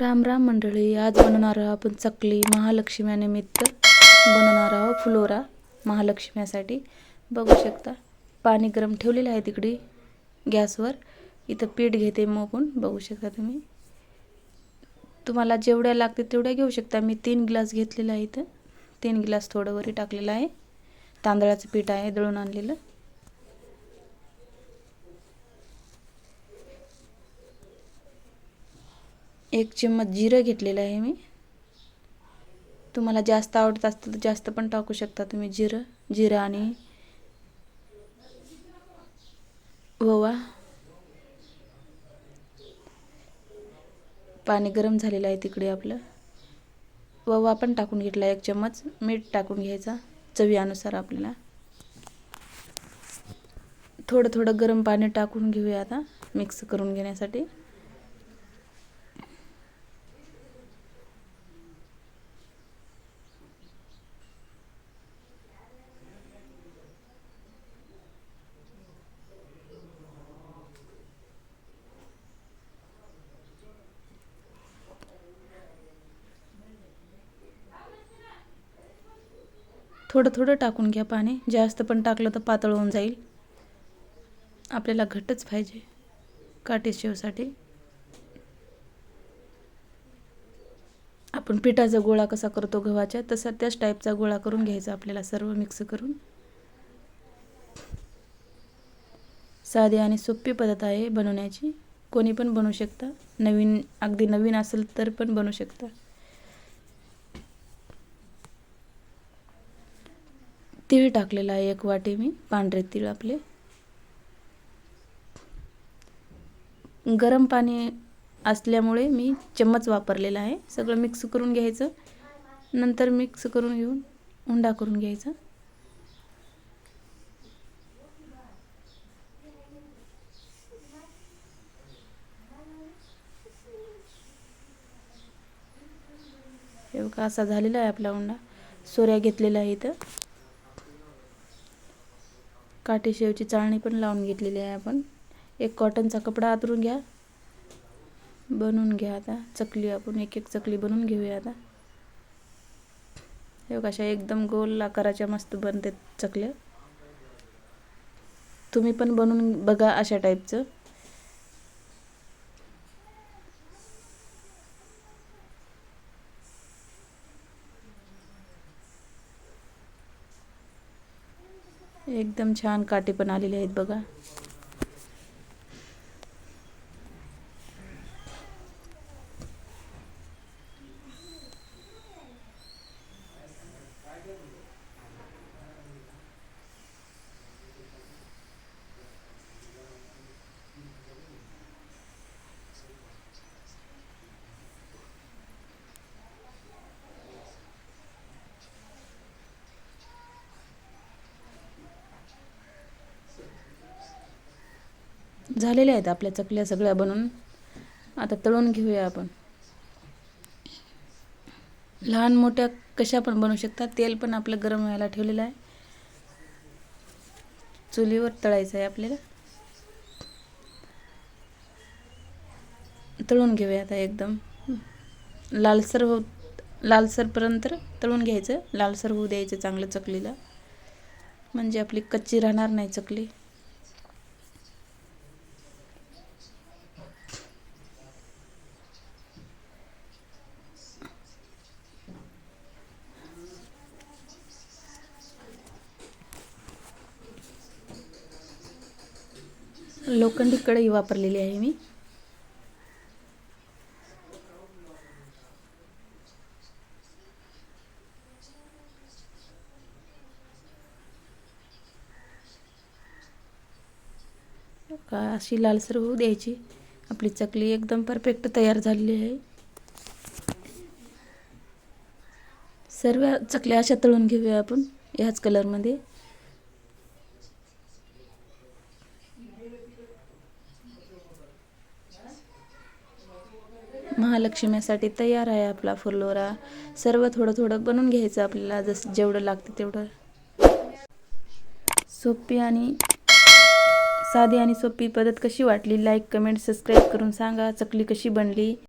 राम राम मंडळी आज बनवणार आहोत आपण चकली महालक्ष्म्यानिमित्त. बनवणार आहोत फ्लोरा महालक्ष्म्यासाठी. बघू शकता पाणी गरम ठेवलेलं आहे तिकडे गॅसवर. इथं पीठ घेते मोकून बघू शकता तुम्ही. तुम्हाला जेवढ्या लागते तेवढ्या घेऊ शकता. मी तीन ग्लास घेतलेलं आहे इथं. तीन ग्लास थोडं वरी टाकलेलं आहे. तांदळाचं पीठ आहे दळून आणलेलं. एक चम्मच जिरं घेतलेलं आहे मी. तुम्हाला जास्त आवडत असतं तर जास्त पण टाकू शकता तुम्ही जिरं जिरं आणि ओवा. पाणी गरम झालेलं आहे तिकडे आपलं. ओवा पण टाकून घेतला एक चम्मच मीठ टाकून घ्यायचा चवीनुसार आपल्याला. थोडं थोडं गरम पाणी टाकून घेऊया आता मिक्स करून घेण्यासाठी. थोडं थोडं टाकून घ्या पाणी. जास्त पण टाकलं तर पातळ होऊन जाईल. आपल्याला घट्टच पाहिजे काटे शेवसाठी. आपण पिठाचा गोळा कसा करतो गव्हाच्या तसा त्याच टाईपचा गोळा करून घ्यायचा आपल्याला सर्व मिक्स करून. साधी आणि सोपी पद्धत आहे बनवण्याची. कोणी पण बनवू शकता. नवीन अगदी नवीन असेल तर पण बनवू शकता. तीळ टाकलेला आहे एक वाटी मी पांढरे तीळ आपले. गरम पाणी असल्यामुळे मी चम्मच वापरलेला आहे. सगळं मिक्स करून घ्यायचं. नंतर मिक्स करून घेऊन उंडा करून घ्यायचा. हे बघा असा झालेला आहे आपला उंडा. सोऱ्या घेतलेला आहे इथं काठी शेवची चाळणी पण लावून घेतलेली आहे आपण. एक कॉटनचा कपडा आतरून घ्या. बनवून घ्या आता. चकली आपण एक एक चकली बनवून घेऊया आता. हे कशा एकदम गोल आकाराच्या मस्त बनते चकल्या. तुम्ही पण बनवून बघा अशा टाईपचं एकदम छान काटे पण आलेले आहेत बघा. झालेल्या आहेत आपल्या चकल्या सगळ्या बनवून आता तळून घेऊया आपण. लहान मोठ्या कशा पण बनवू शकतात. तेल पण आपलं गरम व्हायला ठेवलेलं आहे. चुलीवर तळायचं आहे आपल्याला. तळून घेऊया आता एकदम. लालसर हो लालसरपर्यंत तळून घ्यायचं. लालसर होऊ द्यायचं चांगलं चकलीला. म्हणजे आपली कच्ची राहणार नाही चकली. लोखंडी कढई वापरलेली आहे मी. का अशी लालसर होऊ द्यायची. आपली चकली एकदम परफेक्ट तयार झालेली आहे. सर्व चकल्या अशा तळून घेऊया आपण ह्याच कलरमध्ये महालक्ष्मीसाठी तयार आहे आपला फुलोरा. सर्व थोडं थोडं बनवून घ्यायचं आपल्याला जसं जेवढं लागतं तेवढं. सोपी आणि साधी आणि सोपी पद्धत कशी वाटली? लाईक कमेंट सबस्क्राईब करून सांगा. चकली कशी बनली?